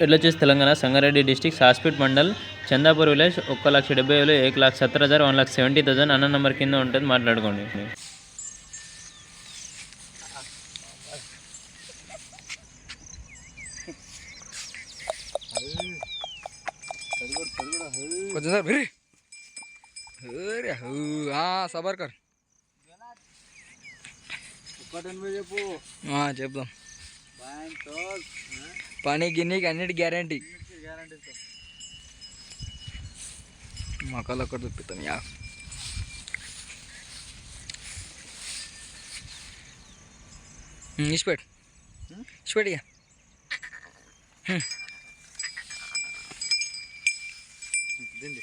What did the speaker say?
ఎడ్లచేసి Telangana Sangareddy district Saspet mandal Chandapur village ఒక్క లక్ష డెబ్బై వేలు ఏక లాక్ సత్తర్ హజార్ వన్ లాక్ సెవెంటీ థౌసండ్ అన్న నెంబర్ కింద ఉంటుంది మాట్లాడుకోండి. కొంచెం సార్ వెరీ అరే హూ, ఆ, సబర్ కర్ చెప్పు. చెప్దాం. పని గిన్నెకి అన్నిటి గ్యారంటీ. మొక్కలు ఒక్కటి చూపిస్తాం యా ఇచ్చిపెట్టు ఇచ్చిపెట్టు ఇక. దిండి